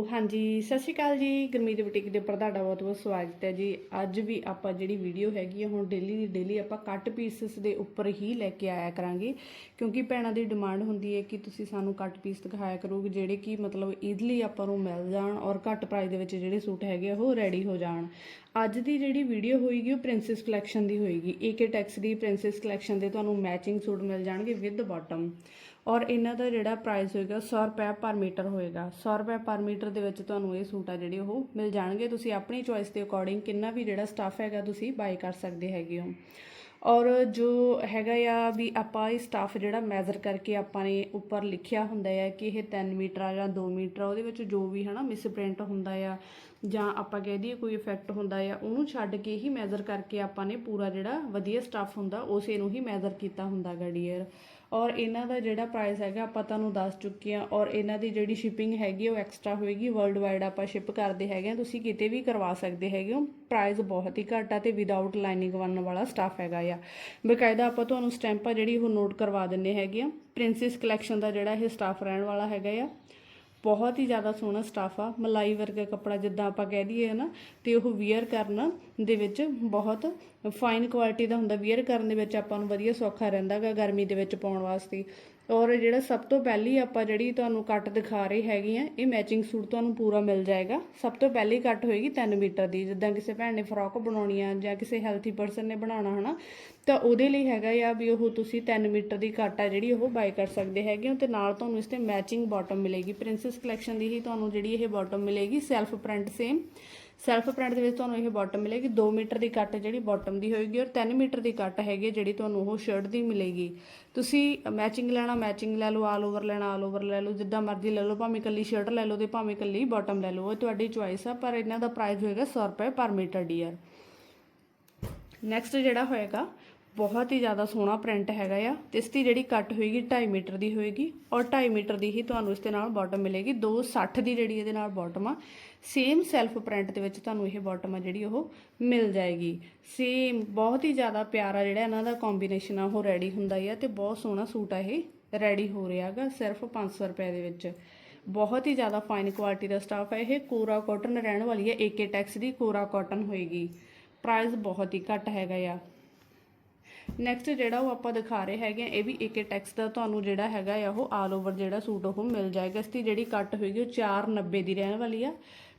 ਹਾਂਜੀ, ਸਤਿ ਸ਼੍ਰੀ ਅਕਾਲ ਜੀ। ਗੁਰਮੀਤ ਬੁਟੀਕ ਦੇ ਉੱਪਰ ਤੁਹਾਡਾ ਬਹੁਤ ਬਹੁਤ ਸਵਾਗਤ ਹੈ ਜੀ। ਅੱਜ ਵੀ ਆਪਾਂ ਜਿਹੜੀ ਵੀਡੀਓ ਹੈਗੀ ਆ, ਹੁਣ ਡੇਲੀ ਦੀ ਡੇਲੀ ਆਪਾਂ ਕੱਟ ਪੀਸਸ ਦੇ ਉੱਪਰ ਹੀ ਲੈ ਕੇ ਆਇਆ ਕਰਾਂਗੇ। ਕਿਉਂਕਿ ਭੈਣਾਂ ਦੀ ਡਿਮਾਂਡ ਹੁੰਦੀ ਹੈ ਕਿ ਤੁਸੀਂ ਸਾਨੂੰ ਕੱਟ ਪੀਸ ਦਿਖਾਇਆ ਕਰੋਗੇ ਜਿਹੜੇ ਕਿ ਮਤਲਬ ਈਜ਼ਲੀ ਆਪਾਂ ਨੂੰ ਮਿਲ ਜਾਣ ਔਰ ਘੱਟ ਪ੍ਰਾਈਸ ਦੇ ਵਿੱਚ ਜਿਹੜੇ ਸੂਟ ਹੈਗੇ ਆ, ਉਹ ਰੈਡੀ ਹੋ ਜਾਣ। ਅੱਜ ਦੀ ਜਿਹੜੀ ਵੀਡੀਓ ਹੋਏਗੀ, ਉਹ ਪ੍ਰਿੰਸੈਸ ਕਲੈਕਸ਼ਨ ਦੀ ਹੋਏਗੀ। ਏਕੇ ਟੈਕਸ ਦੀ ਪ੍ਰਿੰਸੈਸ ਕਲੈਕਸ਼ਨ ਦੇ ਤੁਹਾਨੂੰ ਮੈਚਿੰਗ ਸੂਟ ਮਿਲ ਜਾਣਗੇ ਵਿਦ ਬਾਟਮ ਔਰ ਇਹਨਾਂ ਦਾ ਜਿਹੜਾ ਪ੍ਰਾਈਸ ਹੋਏਗਾ 100 ਰੁਪਏ ਪਰ ਮੀਟਰ ਹੋਏਗਾ। 100 ਰੁਪਏ ਪਰ ਮੀਟਰ ਦੇ ਵਿੱਚ ਤੁਹਾਨੂੰ ਇਹ ਸੂਟ ਆ ਜਿਹੜੇ ਉਹ ਮਿਲ ਜਾਣਗੇ। ਤੁਸੀਂ ਆਪਣੀ ਚੋਇਸ ਦੇ ਅਕੋਰਡਿੰਗ ਕਿੰਨਾ ਵੀ ਜਿਹੜਾ ਸਟਾਫ ਹੈਗਾ ਤੁਸੀਂ ਬਾਈ ਕਰ ਸਕਦੇ ਹੈਗੇ ਹੋ। ਔਰ ਜੋ ਹੈਗਾ ਆ ਵੀ ਆਪਾਂ ਇਹ ਸਟਾਫ ਜਿਹੜਾ ਮੈਜ਼ਰ ਕਰਕੇ ਆਪਾਂ ਨੇ ਉੱਪਰ ਲਿਖਿਆ ਹੁੰਦਾ ਆ ਕਿ ਇਹ 3 ਮੀਟਰ ਆ ਜਾਂ 2 ਮੀਟਰ ਆ, ਉਹਦੇ ਵਿੱਚ ਜੋ ਵੀ ਹਨਾ ਮਿਸਪ੍ਰਿੰਟ ਹੁੰਦਾ ਆ ਜਾਂ ਆਪਾਂ ਕਹਿ ਦਈਏ ਕੋਈ ਇਫੈਕਟ ਹੁੰਦਾ ਆ, ਉਹਨੂੰ ਛੱਡ ਕੇ ਹੀ ਮੈਜ਼ਰ ਕਰਕੇ ਆਪਾਂ ਨੇ ਪੂਰਾ ਜਿਹੜਾ ਵਧੀਆ ਸਟਾਫ ਹੁੰਦਾ, ਉਸੇ ਨੂੰ ਹੀ ਮੈਜ਼ਰ ਕੀਤਾ ਹੁੰਦਾ ਗਾ ਡੀਅਰ ਔਰ ਇਹਨਾਂ ਦਾ ਜਿਹੜਾ ਪ੍ਰਾਈਸ ਹੈਗਾ, ਆਪਾਂ ਤੁਹਾਨੂੰ ਦੱਸ ਚੁੱਕੇ ਆ ਔਰ ਇਹਨਾਂ ਦੀ ਜਿਹੜੀ ਸ਼ਿਪਿੰਗ ਹੈਗੀ, ਉਹ ਐਕਸਟਰਾ ਹੋਏਗੀ। ਵਰਲਡ ਵਾਈਡ ਆਪਾਂ ਸ਼ਿਪ ਕਰਦੇ ਹੈਗੇ ਆ ਤੁਸੀਂ ਕਿਤੇ ਵੀ ਕਰਵਾ ਸਕਦੇ ਹੈਗੇ ਹੋ। ਪ੍ਰਾਈਸ ਬਹੁਤ ਹੀ ਘੱਟ ਆ ਤੇ ਵਿਦਆਊਟ ਲਾਈਨਿੰਗ ਬਣਨ ਵਾਲਾ ਸਟਾਫ ਹੈਗਾ ਆ। ਬਕਾਇਦਾ ਆਪਾਂ ਤੁਹਾਨੂੰ ਸਟੈਂਪ ਆ ਜਿਹੜੀ ਉਹ ਨੋਟ ਕਰਵਾ ਦਿੰਨੇ ਹੈਗੇ ਆ ਪ੍ਰਿੰਸੈਸ ਕਲੈਕਸ਼ਨ ਦਾ ਜਿਹੜਾ ਇਹ ਸਟਾਫ ਰਹਿਣ ਵਾਲਾ ਹੈਗਾ ਆ। ਬਹੁਤ ਹੀ ਜ਼ਿਆਦਾ ਸੋਹਣਾ ਸਟਾਫ ਆ। ਮਲਾਈ ਵਰਗਾ ਕੱਪੜਾ ਜਿੱਦਾਂ ਆਪਾਂ ਕਹਿ ਦਈਏ ਨਾ ਤੇ ਉਹ ਵੀਅਰ ਕਰਨ ਦੇ ਵਿੱਚ ਬਹੁਤ ਫਾਈਨ ਕੁਆਲਿਟੀ ਦਾ ਹੁੰਦਾ ਵੀਅਰ ਕਰਨ ਦੇ ਵਿੱਚ ਆਪਾਂ ਨੂੰ ਵਧੀਆ ਸੌਖਾ ਰਹਿੰਦਾ ਗਾ ਗਰਮੀ ਦੇ ਵਿੱਚ ਪਾਉਣ ਵਾਸਤੇ। ਔਰ ਜਿਹੜਾ ਸਭ ਤੋਂ ਪਹਿਲੀ ਆਪਾਂ ਜਿਹੜੀ ਤੁਹਾਨੂੰ ਕੱਟ ਦਿਖਾ ਰਹੀ ਹੈਗੀ ਆ, ਇਹ ਮੈਚਿੰਗ ਸੂਟ ਤੁਹਾਨੂੰ ਪੂਰਾ ਮਿਲ ਜਾਏਗਾ। ਸਭ ਤੋਂ ਪਹਿਲੀ ਕੱਟ ਹੋਏਗੀ 3 ਮੀਟਰ ਦੀ, ਜਿੱਦਾਂ ਕਿਸੇ ਭੈਣ ਨੇ ਫਰੋਕ ਬਣਾਉਣੀ ਆ ਜਾਂ ਕਿਸੇ ਹੈਲਥੀ ਪਰਸਨ ਨੇ ਬਣਾਉਣਾ, ਹਨਾ? ਤਾਂ ਉਹਦੇ ਲਈ ਹੈਗਾ ਆ ਵੀ ਉਹ ਤੁਸੀਂ 3 ਮੀਟਰ ਦੀ ਕੱਟ ਆ ਜਿਹੜੀ ਉਹ ਬਾਈ ਕਰ ਸਕਦੇ ਹੈਗੇ ਹੋ ਤੇ ਨਾਲ ਤੁਹਾਨੂੰ ਇਸ ਤੇ ਮੈਚਿੰਗ ਬਾਟਮ ਮਿਲੇਗੀ। ਪ੍ਰਿੰਸੈਸ ਕਲੈਕਸ਼ਨ ਦੀ ਹੀ ਤੁਹਾਨੂੰ ਜਿਹੜੀ ਇਹ ਬਾਟਮ ਮਿਲੇਗੀ self print same self print ਦੇ ਵਿੱਚ ਤੁਹਾਨੂੰ ਇਹ ਬਾਟਮ ਮਿਲੇਗੀ 2 ਮੀਟਰ ਦੀ ਕੱਟ ਜਿਹੜੀ ਬਾਟਮ ਦੀ ਹੋਏਗੀ ਔਰ 3 ਮੀਟਰ ਦੀ ਕੱਟ ਹੈਗੀ ਜਿਹੜੀ ਤੁਹਾਨੂੰ ਉਹ ਸ਼ਰਟ ਦੀ ਮਿਲੇਗੀ। ਤੁਸੀਂ ਮੈਚਿੰਗ ਲੈਣਾ ਮੈਚਿੰਗ ਲੈ ਲਓ ਆਲ ਓਵਰ ਲੈਣਾ ਆਲ ਓਵਰ ਲੈ ਲਓ, ਜਿੱਦਾਂ ਮਰਜ਼ੀ ਲੈ ਲਓ, ਭਾਵੇਂ ਇਕੱਲੀ ਸ਼ਰਟ ਲੈ ਲਓ ਤੇ ਭਾਵੇਂ ਇਕੱਲੀ ਬਾਟਮ ਲੈ ਲਓ, ਇਹ ਤੁਹਾਡੀ ਚੁਆਇਸ ਆ, ਪਰ ਇਹਨਾਂ ਦਾ ਪ੍ਰਾਈਸ ਹੋਏਗਾ 100 ਰੁਪਏ ਪਰ ਮੀਟਰ ਡੀਅਰ ਨੈਕਸਟ ਜਿਹੜਾ ਹੋਏਗਾ ਬਹੁਤ ਹੀ ਜ਼ਿਆਦਾ ਸੋਹਣਾ ਪ੍ਰਿੰਟ ਹੈਗਾ ਆ। ਤੇ ਇਸ ਦੀ ਜਿਹੜੀ ਕੱਟ ਹੋਏਗੀ 2.5 ਮੀਟਰ ਦੀ ਹੋਏਗੀ ਔਰ 2.5 ਮੀਟਰ ਦੀ ਹੀ ਤੁਹਾਨੂੰ ਇਸ ਦੇ ਨਾਲ ਬਾਟਮ ਮਿਲੇਗੀ। 260 ਦੀ ਜਿਹੜੀ ਇਹਦੇ ਨਾਲ ਬਾਟਮ ਆ ਸੇਮ ਸੈਲਫ ਪ੍ਰਿੰਟ ਦੇ ਵਿੱਚ ਤੁਹਾਨੂੰ ਇਹ ਬਾਟਮ ਆ ਜਿਹੜੀ ਉਹ ਮਿਲ ਜਾਏਗੀ। ਸੇਮ ਬਹੁਤ ਹੀ ਜ਼ਿਆਦਾ ਪਿਆਰਾ ਜਿਹੜਾ ਇਹਨਾਂ ਦਾ ਕੰਬੀਨੇਸ਼ਨ ਆ, ਉਹ ਰੈਡੀ ਹੁੰਦਾ ਆ ਤੇ ਬਹੁਤ ਸੋਹਣਾ ਸੂਟ ਆ ਇਹ ਰੈਡੀ ਹੋ ਰਿਹਾ ਹੈਗਾ ਸਿਰਫ 500 ਰੁਪਏ ਦੇ ਵਿੱਚ। ਬਹੁਤ ਹੀ ਜ਼ਿਆਦਾ ਫਾਈਨ ਕੁਆਲਿਟੀ ਦਾ ਸਟਾਫ ਹੈ ਇਹ, ਕੋਰਾ ਕਾਟਨ ਰਹਿਣ ਵਾਲੀ ਹੈ ਏਕੇ ਟੈਕਸ ਦੀ ਕੋਰਾ ਕਾਟਨ ਹੋਏਗੀ। ਪ੍ਰਾਈਸ ਬਹੁਤ ਹੀ ਘੱਟ ਹੈਗਾ ਆ। ਨੈਕਸਟ ਜਿਹੜਾ ਉਹ ਆਪਾਂ ਦਿਖਾ ਰਹੇ ਹੈਗੇ ਆ, ਇਹ ਵੀ ਇੱਕ ਟੈਕਸ ਦਾ ਤੁਹਾਨੂੰ ਜਿਹੜਾ ਹੈਗਾ ਆ, ਉਹ ਆਲ ਓਵਰ ਜਿਹੜਾ ਸੂਟ ਉਹ ਮਿਲ ਜਾਏਗਾ। ਇਸ ਦੀ ਜਿਹੜੀ ਕੱਟ ਹੋਏਗੀ, ਉਹ 490 ਦੀ ਰਹਿਣ ਵਾਲੀ ਆ।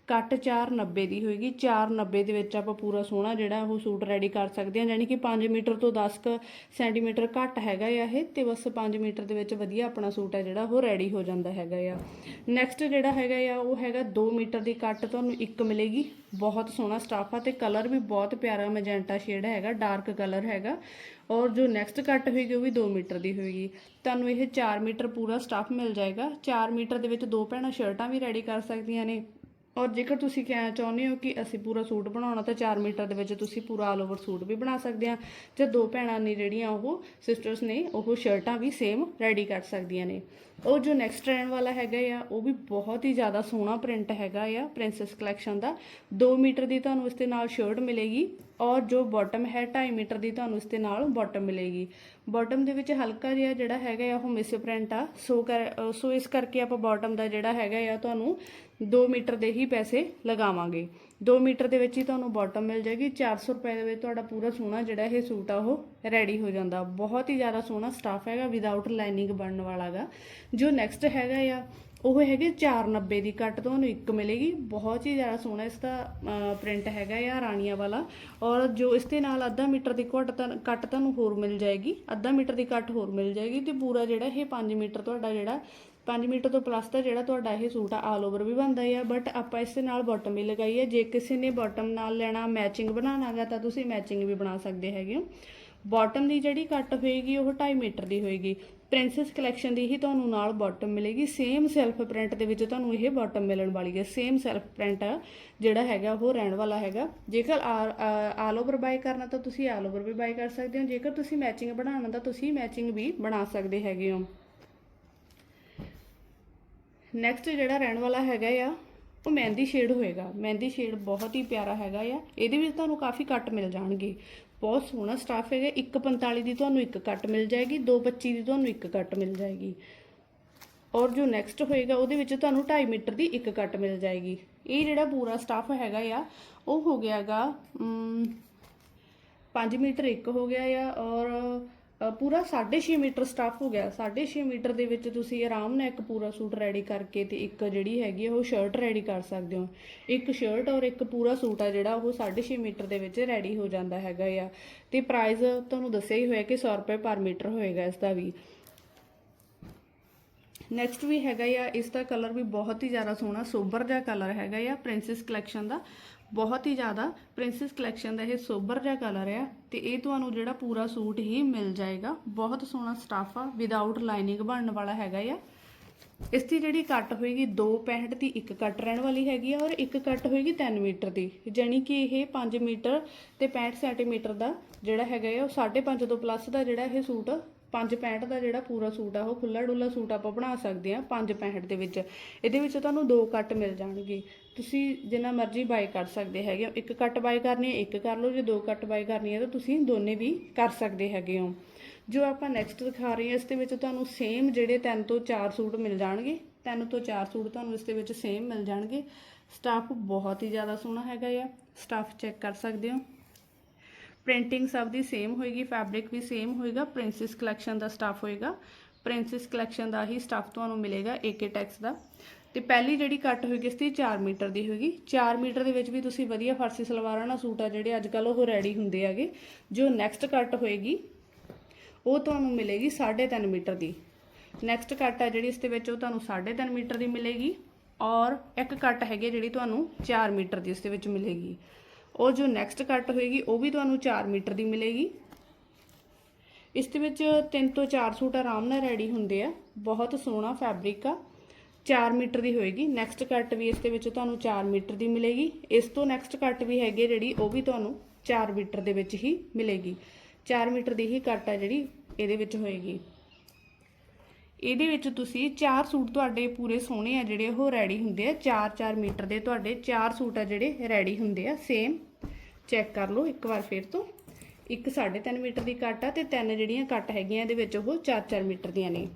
ਕੱਟ 490 ਦੀ ਹੋਏਗੀ। 490 ਦੇ ਵਿੱਚ ਆਪਾਂ ਪੂਰਾ ਸੋਹਣਾ ਜਿਹੜਾ ਉਹ ਸੂਟ ਰੈਡੀ ਕਰ ਸਕਦੇ ਹਾਂ ਯਾਨੀ ਕਿ 5 ਮੀਟਰ ਤੋਂ 10 ਕ ਸੈਂਟੀਮੀਟਰ ਘੱਟ ਹੈਗਾ ਆ ਇਹ ਤੇ ਬਸ 5 ਮੀਟਰ ਦੇ ਵਿੱਚ ਵਧੀਆ ਆਪਣਾ ਸੂਟ ਹੈ ਜਿਹੜਾ ਉਹ ਰੈਡੀ ਹੋ ਜਾਂਦਾ ਹੈਗਾ ਆ। ਨੈਕਸਟ ਜਿਹੜਾ ਹੈਗਾ ਆ, ਉਹ ਹੈਗਾ 2 ਮੀਟਰ ਦੀ ਕੱਟ ਤੁਹਾਨੂੰ ਇੱਕ ਮਿਲੇਗੀ। ਬਹੁਤ ਸੋਹਣਾ ਸਟਾਫ ਆ ਤੇ ਕਲਰ ਵੀ ਬਹੁਤ ਪਿਆਰਾ ਮੈਜੈਂਟਾ ਸ਼ੇਡ ਹੈਗਾ ਡਾਰਕ ਕਲਰ ਹੈਗਾ। ਔਰ ਜੋ ਨੈਕਸਟ ਕੱਟ ਹੋਏਗੀ ਉਹ ਵੀ 2 ਮੀਟਰ ਦੀ ਹੋਏਗੀ। ਤੁਹਾਨੂੰ ਇਹ 4 ਮੀਟਰ ਪੂਰਾ ਸਟਾਫ ਮਿਲ ਜਾਏਗਾ। 4 ਮੀਟਰ ਦੇ ਵਿੱਚ ਦੋ ਭੈਣਾਂ ਸ਼ਰਟਾਂ ਵੀ ਰੈਡੀ ਕਰ ਸਕਦੀਆਂ ਨੇ। ਔਰ ਜੇਕਰ ਤੁਸੀਂ ਕਹਿਣਾ ਚਾਹੁੰਦੇ ਹੋ ਕਿ ਅਸੀਂ ਪੂਰਾ ਸੂਟ ਬਣਾਉਣਾ, ਤਾਂ 4 ਮੀਟਰ ਦੇ ਵਿੱਚ ਤੁਸੀਂ ਪੂਰਾ ਆਲ ਓਵਰ ਸੂਟ ਵੀ ਬਣਾ ਸਕਦੇ ਆ। ਜਾਂ ਦੋ ਭੈਣਾਂ ਨੇ ਜਿਹੜੀਆਂ ਉਹ ਸਿਸਟਰਸ ਨੇ, ਉਹ ਸ਼ਰਟਾਂ ਵੀ ਸੇਮ ਰੈਡੀ ਕਰ ਸਕਦੀਆਂ ਨੇ। ਉਹ ਜੋ ਨੈਕਸਟ ਰਹਿਣ ਵਾਲਾ ਹੈਗਾ ਆ, ਉਹ ਵੀ ਬਹੁਤ ਹੀ ਜ਼ਿਆਦਾ ਸੋਹਣਾ ਪ੍ਰਿੰਟ ਹੈਗਾ ਆ ਪ੍ਰਿੰਸੈਸ ਕਲੈਕਸ਼ਨ ਦਾ। 2 ਮੀਟਰ ਦੀ ਤੁਹਾਨੂੰ ਇਸ ਦੇ ਨਾਲ ਸ਼ਰਟ ਮਿਲੇਗੀ। ਔਰ ਜੋ ਬਾਟਮ ਹੈ 2.5 ਮੀਟਰ ਦੀ ਤੁਹਾਨੂੰ ਇਸ ਦੇ ਨਾਲ ਬਾਟਮ ਮਿਲੇਗੀ। ਬਾਟਮ ਦੇ ਵਿੱਚ ਹਲਕਾ ਜਿਹਾ ਜਿਹੜਾ ਹੈਗਾ ਆ, ਉਹ ਮਿਸ ਪ੍ਰਿੰਟ ਆ। ਸੋ ਕਰ ਸੋ ਇਸ ਕਰਕੇ ਆਪਾਂ ਬਾਟਮ ਦਾ ਜਿਹੜਾ ਹੈਗਾ ਆ, ਤੁਹਾਨੂੰ 2 ਮੀਟਰ ਦੇ ਹੀ ਪੈਸੇ ਲਗਾਵਾਂਗੇ। 2 ਮੀਟਰ ਦੇ ਵਿੱਚ ਹੀ ਤੁਹਾਨੂੰ ਬਾਟਮ ਮਿਲ ਜਾਏਗੀ। 400 ਰੁਪਏ ਦੇ ਵਿੱਚ ਤੁਹਾਡਾ ਪੂਰਾ ਸੋਹਣਾ ਜਿਹੜਾ ਇਹ ਸੂਟ ਆ, ਉਹ ਰੈਡੀ ਹੋ ਜਾਂਦਾ। ਬਹੁਤ ਹੀ ਜ਼ਿਆਦਾ ਸੋਹਣਾ ਸਟਾਫ ਹੈਗਾ ਵਿਦਆਊਟ ਲਾਈਨਿੰਗ ਬਣਨ ਵਾਲਾਗਾ ਜੋ ਨੈਕਸਟ ਹੈਗਾ ਆ ਉਹ ਹੈਗੇ 490 ਦੀ ਕੱਟ ਤੁਹਾਨੂੰ ਇੱਕ ਮਿਲੇਗੀ। ਬਹੁਤ ਹੀ ਜ਼ਿਆਦਾ ਸੋਹਣਾ ਇਸ ਦਾ ਪ੍ਰਿੰਟ ਹੈਗਾ ਆ ਰਾਣੀਆਂ ਵਾਲਾ। ਔਰ ਜੋ ਇਸ ਦੇ ਨਾਲ ਅੱਧਾ ਮੀਟਰ ਦੀ ਕੱਟ ਤਾਂ ਕੱਟ ਤੁਹਾਨੂੰ ਹੋਰ ਮਿਲ ਜਾਏਗੀ। ਅੱਧਾ ਮੀਟਰ ਦੀ ਕੱਟ ਹੋਰ ਮਿਲ ਜਾਏਗੀ ਤੇ ਪੂਰਾ ਜਿਹੜਾ ਇਹ 5 ਮੀਟਰ ਤੁਹਾਡਾ ਜਿਹੜਾ 5 ਮੀਟਰ ਤੋਂ ਪਲੱਸ ਦਾ ਜਿਹੜਾ ਤੁਹਾਡਾ ਇਹ ਸੂਟ ਆ ਆਲ ਓਵਰ ਵੀ ਬਣਦਾ ਹੈ ਬਟ ਆਪਾਂ ਇਸ ਦੇ ਨਾਲ ਬਾਟਮ ਵੀ ਲਗਾਈ ਹੈ ਜੇ ਕਿਸੇ ਨੇ ਬਾਟਮ ਨਾਲ ਲੈਣਾ ਮੈਚਿੰਗ ਬਣਾਉਣਾਗਾ ਤਾਂ ਤੁਸੀਂ ਮੈਚਿੰਗ ਵੀ ਬਣਾ ਸਕਦੇ ਹੈਗੇ ਹੋ। ਬਾਟਮ ਦੀ ਜਿਹੜੀ ਕੱਟ ਹੋਏਗੀ, ਉਹ 2.5 ਮੀਟਰ ਦੀ ਹੋਏਗੀ। ਪ੍ਰਿੰਸੈਸ ਕਲੈਕਸ਼ਨ ਦੀ ਹੀ ਤੁਹਾਨੂੰ ਨਾਲ ਬਾਟਮ ਮਿਲੇਗੀ। ਸੇਮ ਸੈਲਫ ਪ੍ਰਿੰਟ ਦੇ ਵਿੱਚ ਤੁਹਾਨੂੰ ਇਹ ਬਾਟਮ ਮਿਲਣ ਵਾਲੀ ਹੈ। ਸੇਮ ਸੈਲਫ ਪ੍ਰਿੰਟ ਜਿਹੜਾ ਹੈਗਾ, ਉਹ ਰਹਿਣ ਵਾਲਾ ਹੈਗਾ। ਜੇਕਰ ਆਲ ਓਵਰ ਬਾਈ ਕਰਨਾ ਤਾਂ ਤੁਸੀਂ ਆਲ ਓਵਰ ਵੀ ਬਾਈ ਕਰ ਸਕਦੇ ਹੋ। ਜੇਕਰ ਤੁਸੀਂ ਮੈਚਿੰਗ ਬਣਾਉਣਾ ਤਾਂ ਤੁਸੀਂ ਮੈਚਿੰਗ ਵੀ ਬਣਾ ਸਕਦੇ ਹੈਗੇ ਹੋ। ਨੈਕਸਟ ਜਿਹੜਾ ਰਹਿਣ ਵਾਲਾ ਹੈਗਾ ਆ ਉਹ ਮਹਿੰਦੀ ਸ਼ੇਡ ਹੋਏਗਾ। ਮਹਿੰਦੀ ਸ਼ੇਡ ਬਹੁਤ ਹੀ ਪਿਆਰਾ ਹੈਗਾ ਆ। ਇਹਦੇ ਵਿੱਚ ਤੁਹਾਨੂੰ ਕਾਫੀ ਕੱਟ ਮਿਲ ਜਾਣਗੇ। ਬਹੁਤ ਸੋਹਣਾ ਸਟਾਫ ਹੈਗਾ। 145 ਦੀ ਤੁਹਾਨੂੰ ਇੱਕ ਕੱਟ ਮਿਲ ਜਾਏਗੀ 225 ਦੀ ਤੁਹਾਨੂੰ ਇੱਕ ਕੱਟ ਮਿਲ ਜਾਏਗੀ। ਔਰ ਜੋ ਨੈਕਸਟ ਹੋਏਗਾ, ਉਹਦੇ ਵਿੱਚ ਤੁਹਾਨੂੰ 2.5 ਮੀਟਰ ਦੀ ਇੱਕ ਕੱਟ ਮਿਲ ਜਾਏਗੀ। ਇਹ ਜਿਹੜਾ ਪੂਰਾ ਸਟਾਫ ਹੈਗਾ ਆ, ਉਹ ਹੋ ਗਿਆਗਾ 5 ਮੀਟਰ ਇੱਕ ਹੋ ਗਿਆ ਆ। ਔਰ ਪੂਰਾ 6.5 ਮੀਟਰ ਸਟਾਫ ਹੋ ਗਿਆ। 6.5 ਮੀਟਰ ਦੇ ਵਿੱਚ ਤੁਸੀਂ ਆਰਾਮ ਨਾਲ ਇੱਕ ਪੂਰਾ ਸੂਟ ਰੈਡੀ ਕਰਕੇ ਤੇ ਇੱਕ ਜਿਹੜੀ ਹੈਗੀ ਆ ਉਹ ਸ਼ਰਟ ਰੈਡੀ ਕਰ ਸਕਦੇ ਹੋ। ਇੱਕ ਸ਼ਰਟ ਔਰ ਇੱਕ ਪੂਰਾ ਸੂਟ ਆ ਜਿਹੜਾ ਉਹ 6.5 ਮੀਟਰ ਦੇ ਵਿੱਚ ਰੈਡੀ ਹੋ ਜਾਂਦਾ ਹੈਗਾ ਆ। ਤੇ ਪ੍ਰਾਈਸ ਤੁਹਾਨੂੰ ਦੱਸਿਆ ਹੀ ਹੋਇਆ ਕਿ 100 ਰੁਪਏ ਪਰ ਮੀਟਰ ਹੋਏਗਾ ਇਸ ਦਾ ਵੀ। ਨੈਕਸਟ ਵੀ ਹੈਗਾ ਆ ਇਸ ਦਾ ਕਲਰ ਵੀ ਬਹੁਤ ਹੀ ਜ਼ਿਆਦਾ ਸੋਹਣਾ, ਸੋਬਰ ਜਿਹਾ ਕਲਰ ਹੈਗਾ ਆ ਪ੍ਰਿੰਸੈਸ ਕਲੈਕਸ਼ਨ ਦਾ। ਬਹੁਤ ਹੀ ਜ਼ਿਆਦਾ ਪ੍ਰਿੰਸੈਸ ਕਲੈਕਸ਼ਨ ਦਾ ਇਹ ਸੋਬਰ ਜਿਹਾ ਕਲਰ ਆ ਤੇ ਇਹ ਤੁਹਾਨੂੰ ਜਿਹੜਾ ਪੂਰਾ ਸੂਟ ਹੀ ਮਿਲ ਜਾਏਗਾ। ਬਹੁਤ ਸੋਹਣਾ ਸਟਾਫ ਆ ਵਿਦਆਊਟ ਲਾਈਨਿੰਗ ਬਣਨ ਵਾਲਾ ਹੈਗਾ ਆ। ਇਸ ਦੀ ਜਿਹੜੀ ਕੱਟ ਹੋਏਗੀ 2.65 ਦੀ, ਇੱਕ ਕੱਟ ਰਹਿਣ ਵਾਲੀ ਹੈਗੀ ਆ ਔਰ ਇੱਕ ਕੱਟ ਹੋਏਗੀ 3 ਮੀਟਰ ਦੀ। ਜਾਣੀ ਕਿ ਇਹ 5 ਮੀਟਰ ਤੇ 65 ਸੈਂਟੀਮੀਟਰ ਦਾ ਜਿਹੜਾ ਹੈਗਾ ਆ, ਉਹ 5.5 ਤੋਂ ਪਲੱਸ ਦਾ ਜਿਹੜਾ ਇਹ ਸੂਟ 5.65 ਦਾ ਜਿਹੜਾ ਪੂਰਾ ਸੂਟ ਆ, ਉਹ ਖੁੱਲਾ ਡੁੱਲਾ ਸੂਟ ਆਪਾਂ ਬਣਾ ਸਕਦੇ ਆ 5.65 ਦੇ ਵਿੱਚ। ਇਹਦੇ ਵਿੱਚ ਤੁਹਾਨੂੰ ਦੋ ਕੱਟ ਮਿਲ ਜਾਣਗੇ। ਤੁਸੀਂ ਜਿੰਨਾ ਮਰਜ਼ੀ ਬਾਈ ਕਰ ਸਕਦੇ ਹੈਗੇ ਹੋ। ਇੱਕ ਕੱਟ ਬਾਈ ਕਰਨੀ ਹੈ, ਇੱਕ ਕਰ ਲਓ। ਜੇ ਦੋ ਕੱਟ ਬਾਈ ਕਰਨੀ ਹੈ ਤਾਂ ਤੁਸੀਂ ਦੋਨੇ ਵੀ ਕਰ ਸਕਦੇ ਹੈਗੇ ਹੋ। ਜੋ ਆਪਾਂ ਨੈਕਸਟ ਦਿਖਾ ਰਹੇ ਹਾਂ, ਇਸ ਦੇ ਵਿੱਚ ਤੁਹਾਨੂੰ ਸੇਮ ਜਿਹੜੇ ਤਿੰਨ ਤੋਂ ਚਾਰ ਸੂਟ ਮਿਲ ਜਾਣਗੇ। ਤਿੰਨ ਤੋਂ ਚਾਰ ਸੂਟ ਤੁਹਾਨੂੰ ਇਸ ਦੇ ਵਿੱਚ ਸੇਮ ਮਿਲ ਜਾਣਗੇ। ਸਟਾਫ ਬਹੁਤ ਹੀ ਜ਼ਿਆਦਾ ਸੋਹਣਾ ਹੈਗਾ ਆ। ਸਟਾਫ ਚੈੱਕ ਕਰ ਸਕਦੇ ਹੋ। ਪ੍ਰਿੰਟਿੰਗ ਸਭ ਦੀ ਸੇਮ ਹੋਏਗੀ ਫੈਬਰਿਕ ਵੀ ਸੇਮ ਹੋਏਗਾ ਪ੍ਰਿੰਸੈਸ ਕਲੈਕਸ਼ਨ ਦਾ ਸਟਾਫ ਹੋਏਗਾ। ਪ੍ਰਿੰਸੈਸ ਕਲੈਕਸ਼ਨ ਦਾ ਹੀ ਸਟਾਫ ਤੁਹਾਨੂੰ ਮਿਲੇਗਾ ਏਕੇ ਟੈਕਸ ਦਾ। ਤੇ ਪਹਿਲੀ ਜਿਹੜੀ ਕੱਟ ਹੋਏਗੀ ਇਸ ਦੀ 4 ਮੀਟਰ ਦੀ ਹੋਏਗੀ। 4 ਮੀਟਰ ਦੇ ਵਿੱਚ ਵੀ ਤੁਸੀਂ ਵਧੀਆ ਫਰਸੀ ਸਲਵਾਰਾਂ ਨਾਲ ਸੂਟ ਆ ਜਿਹੜੇ ਅੱਜ ਕੱਲ ਉਹ ਰੈਡੀ ਹੁੰਦੇ ਹੈਗੇ। ਜੋ ਨੈਕਸਟ ਕੱਟ ਹੋਏਗੀ, ਉਹ ਤੁਹਾਨੂੰ ਮਿਲੇਗੀ 3.5 ਮੀਟਰ ਦੀ। ਨੈਕਸਟ ਕੱਟ ਆ ਜਿਹੜੀ ਇਸ ਦੇ ਵਿੱਚ ਉਹ ਤੁਹਾਨੂੰ 3.5 ਮੀਟਰ ਦੀ ਮਿਲੇਗੀ। ਔਰ ਇੱਕ ਕੱਟ ਹੈਗੀ ਜਿਹੜੀ ਤੁਹਾਨੂੰ 4 ਮੀਟਰ ਦੀ ਇਸ ਦੇ ਵਿੱਚ ਮਿਲੇਗੀ। ਉਹ ਜੋ ਨੈਕਸਟ ਕੱਟ ਹੋਏਗੀ, ਉਹ ਵੀ ਤੁਹਾਨੂੰ 4 ਮੀਟਰ ਦੀ ਮਿਲੇਗੀ। ਇਸ ਦੇ ਵਿੱਚ ਤਿੰਨ ਤੋਂ ਚਾਰ ਸੂਟ ਆਰਾਮ ਨਾਲ ਰੈਡੀ ਹੁੰਦੇ ਆ। ਬਹੁਤ ਸੋਹਣਾ ਫੈਬਰਿਕ ਆ। 4 ਮੀਟਰ ਦੀ ਹੋਏਗੀ। ਨੈਕਸਟ ਕੱਟ ਵੀ ਇਸ ਦੇ ਵਿੱਚ ਤੁਹਾਨੂੰ 4 ਮੀਟਰ ਦੀ ਮਿਲੇਗੀ। ਇਸ ਤੋਂ ਨੈਕਸਟ ਕੱਟ ਵੀ ਹੈਗੀ ਜਿਹੜੀ, ਉਹ ਵੀ ਤੁਹਾਨੂੰ 4 ਮੀਟਰ ਦੇ ਵਿੱਚ ਹੀ ਮਿਲੇਗੀ। 4 ਮੀਟਰ ਦੀ ਹੀ ਕੱਟ ਆ ਜਿਹੜੀ, ਇਹਦੇ ਵਿੱਚ ਹੋਏਗੀ। ਇਹਦੇ ਵਿੱਚ ਤੁਸੀਂ ਚਾਰ ਸੂਟ ਤੁਹਾਡੇ ਪੂਰੇ ਸੋਹਣੇ ਆ ਜਿਹੜੇ ਉਹ ਰੈਡੀ ਹੁੰਦੇ ਆ। 4-4 ਮੀਟਰ ਦੇ ਤੁਹਾਡੇ ਚਾਰ ਸੂਟ ਆ ਜਿਹੜੇ ਰੈਡੀ ਹੁੰਦੇ ਆ। ਸੇਮ ਚੈੱਕ ਕਰ ਲਓ ਇੱਕ ਵਾਰ ਫਿਰ ਤੋਂ। ਇੱਕ 3.5 ਮੀਟਰ ਦੀ ਕੱਟ ਆ ਤੇ ਤਿੰਨ ਜਿਹੜੀਆਂ ਕੱਟ ਹੈਗੀਆਂ ਇਹਦੇ ਵਿੱਚ ਉਹ 4-4 ਮੀਟਰ ਦੀਆਂ ਨੇ।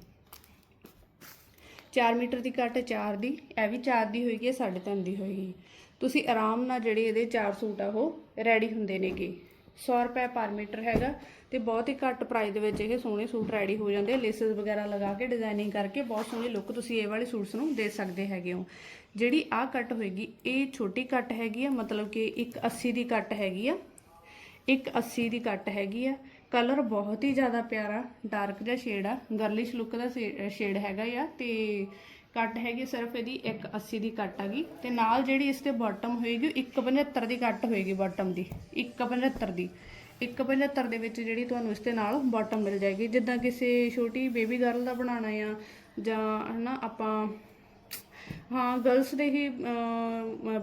4 ਮੀਟਰ ਦੀ ਕੱਟ 4 ਦੀ, ਇਹ ਵੀ 4 ਦੀ ਹੋਏਗੀ, ਇਹ 3.5 ਦੀ ਹੋਏਗੀ। ਤੁਸੀਂ ਆਰਾਮ ਨਾਲ ਜਿਹੜੇ ਇਹਦੇ ਚਾਰ ਸੂਟ ਆ ਉਹ ਰੈਡੀ ਹੁੰਦੇ ਨੇਗੇ। 100 ਰੁਪਏ ਪਰ ਮੀਟਰ ਹੈਗਾ। ਤੇ ਬਹੁਤ ਹੀ ਘੱਟ ਪ੍ਰਾਈਸ ਦੇ ਵਿੱਚ ਇਹ ਸੋਹਣੇ ਸੂਟ ਰੈਡੀ ਹੋ ਜਾਂਦੇ ਆ। ਲੇਸਸ ਵਗੈਰਾ ਲਗਾ ਕੇ ਡਿਜ਼ਾਈਨਿੰਗ ਕਰਕੇ ਬਹੁਤ ਸੋਹਣੀ ਲੁੱਕ ਤੁਸੀਂ ਇਹ ਵਾਲੇ ਸੂਟਸ ਨੂੰ ਦੇ ਸਕਦੇ ਹੈਗੇ ਹੋ। ਜਿਹੜੀ ਆਹ ਕੱਟ ਹੋਏਗੀ, ਇਹ ਛੋਟੀ ਕੱਟ ਹੈਗੀ ਆ, ਮਤਲਬ ਕਿ ਇੱਕ 80 ਦੀ ਕੱਟ ਹੈਗੀ ਆ। ਇੱਕ 80 ਦੀ ਕੱਟ ਹੈਗੀ ਆ। ਕਲਰ ਬਹੁਤ ਹੀ ਜ਼ਿਆਦਾ ਪਿਆਰਾ ਡਾਰਕ ਜਿਹਾ ਸ਼ੇਡ ਆ। ਗਰਲਿਸ਼ ਲੁੱਕ ਦਾ ਸ਼ੇਡ ਹੈਗਾ ਆ ਤੇ ਕੱਟ ਹੈਗੀ ਸਿਰਫ ਇਹਦੀ ਇੱਕ 80 ਦੀ ਕੱਟ ਹੈਗੀ। ਤੇ ਨਾਲ ਜਿਹੜੀ ਇਸ ਤੇ ਬਾਟਮ ਹੋਏਗੀ 175 ਦੀ ਕੱਟ ਹੋਏਗੀ ਬਾਟਮ ਦੀ। 175 ਦੀ। 175 ਦੇ ਵਿੱਚ ਜਿਹੜੀ ਤੁਹਾਨੂੰ ਇਸ ਦੇ ਨਾਲ ਬਾਟਮ ਮਿਲ ਜਾਏਗੀ। ਜਿੱਦਾਂ ਕਿਸੇ ਛੋਟੀ ਬੇਬੀ ਗਰਲ ਦਾ ਬਣਾਉਣਾ ਆ ਜਾਂ ਹਨਾ ਆਪਾਂ ਹਾਂ ਗਰਲਸ ਦੇ ਹੀ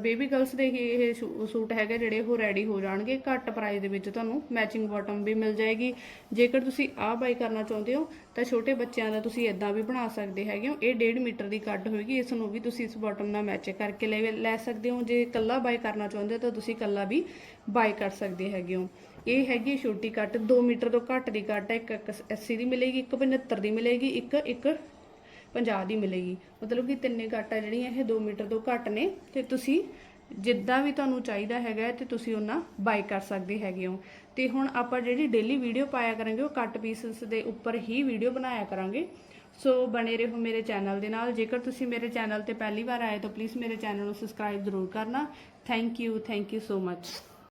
ਬੇਬੀ ਗਰਲਸ ਦੇ ਹੀ ਇਹ ਸੂ- ਸੂਟ ਹੈਗੇ ਜਿਹੜੇ ਉਹ ਰੈਡੀ ਹੋ ਜਾਣਗੇ। ਘੱਟ ਪ੍ਰਾਈਸ ਦੇ ਵਿੱਚ ਤੁਹਾਨੂੰ ਮੈਚਿੰਗ ਬਾਟਮ ਵੀ ਮਿਲ ਜਾਏਗੀ। ਜੇਕਰ ਤੁਸੀਂ ਆਹ ਬਾਈ ਕਰਨਾ ਚਾਹੁੰਦੇ ਹੋ, ਤਾਂ ਛੋਟੇ ਬੱਚਿਆਂ ਦਾ ਤੁਸੀਂ ਇਦਾਂ ਵੀ ਬਣਾ ਸਕਦੇ ਹੈਗੇ ਹੋ। ਇਹ 1.5 ਮੀਟਰ ਦੀ ਕੱਟ ਹੋਏਗੀ, ਇਸ ਨੂੰ ਵੀ ਤੁਸੀਂ ਇਸ ਬਾਟਮ ਨਾਲ ਮੈਚ ਕਰਕੇ ਲੈ ਲੈ ਸਕਦੇ ਹੋ। ਜੇ ਕੱਲਾ ਬਾਈ ਕਰਨਾ ਚਾਹੁੰਦੇ ਹੋ, ਤਾਂ ਤੁਸੀਂ ਕੱਲਾ ਵੀ ਬਾਈ ਕਰ ਸਕਦੇ ਹੈਗੇ ਹੋ। ਇਹ ਹੈਗੀ ਛੋਟੀ ਕੱਟ 2 ਮੀਟਰ ਤੋਂ ਘੱਟ ਦੀ ਕੱਟ ਹੈ। ਇੱਕ 80 ਦੀ ਮਿਲੇਗੀ, ਇੱਕ 75 ਦੀ ਮਿਲੇਗੀ, ਇੱਕ ਇੱਕ 50 ਦੀ ਮਿਲੇਗੀ। ਮਤਲਬ ਕਿ ਤਿੰਨੇ ਕੱਟ ਜਿਹੜੀਆਂ ਇਹ 2 ਮੀਟਰ ਤੋਂ ਘੱਟ ਨੇ ਤੇ ਤੁਸੀਂ ਜਿੱਦਾਂ ਵੀ ਤੁਹਾਨੂੰ ਚਾਹੀਦਾ ਹੈਗਾ ਤੇ ਤੁਸੀਂ ਉਹਨਾਂ ਬਾਈ ਕਰ ਸਕਦੇ ਹੈਗੇ ਹੋ। ਤੇ ਹੁਣ ਆਪਾਂ ਜਿਹੜੀ ਡੇਲੀ ਵੀਡੀਓ ਪਾਇਆ ਕਰਾਂਗੇ, ਉਹ ਕੱਟ ਪੀਸਸ ਦੇ ਉੱਪਰ ਹੀ ਵੀਡੀਓ ਬਣਾਇਆ ਕਰਾਂਗੇ। ਸੋ ਬਣੇ ਰਹੋ ਮੇਰੇ ਚੈਨਲ ਦੇ ਨਾਲ। ਜੇਕਰ ਤੁਸੀਂ ਮੇਰੇ ਚੈਨਲ ਤੇ ਪਹਿਲੀ ਵਾਰ ਆਏ ਤਾਂ ਪਲੀਜ਼ ਮੇਰੇ ਚੈਨਲ ਨੂੰ ਸਬਸਕ੍ਰਾਈਬ ਜ਼ਰੂਰ ਕਰਨਾ। Thank you thank you so much